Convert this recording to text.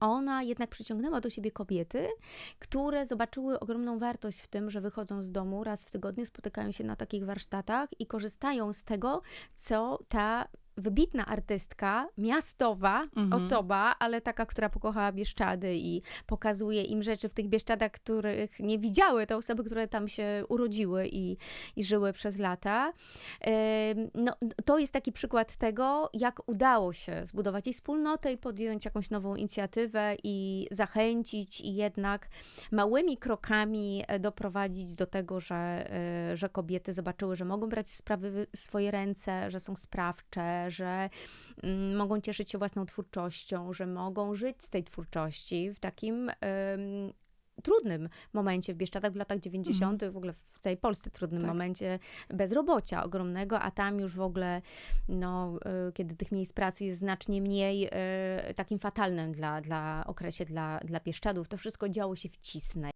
ona jednak przyciągnęła do siebie kobiety, które zobaczyły ogromną wartość w tym, że wychodzą z domu raz w tygodniu, spotykają się na takich warsztatach i korzystają z tego, co ta wybitna artystka, miastowa Mhm. osoba, ale taka, która pokochała Bieszczady i pokazuje im rzeczy w tych Bieszczadach, których nie widziały te osoby, które tam się urodziły i, i żyły przez lata. No, to jest taki przykład tego, jak udało się zbudować i wspólnotę i podjąć jakąś nową inicjatywę i zachęcić i jednak małymi krokami e, doprowadzić do tego, że, e, że kobiety zobaczyły, że mogą brać sprawy w swoje ręce, że są sprawcze, że mm, mogą cieszyć się własną twórczością, że mogą żyć z tej twórczości w takim trudnym momencie w Bieszczadach w latach 90., w ogóle w całej Polsce trudnym Tak. momencie bezrobocia ogromnego, a tam już w ogóle, no, y, kiedy tych miejsc pracy jest znacznie mniej, y, takim fatalnym dla, dla okresie dla, dla Bieszczadów, to wszystko działo się w Cisnej.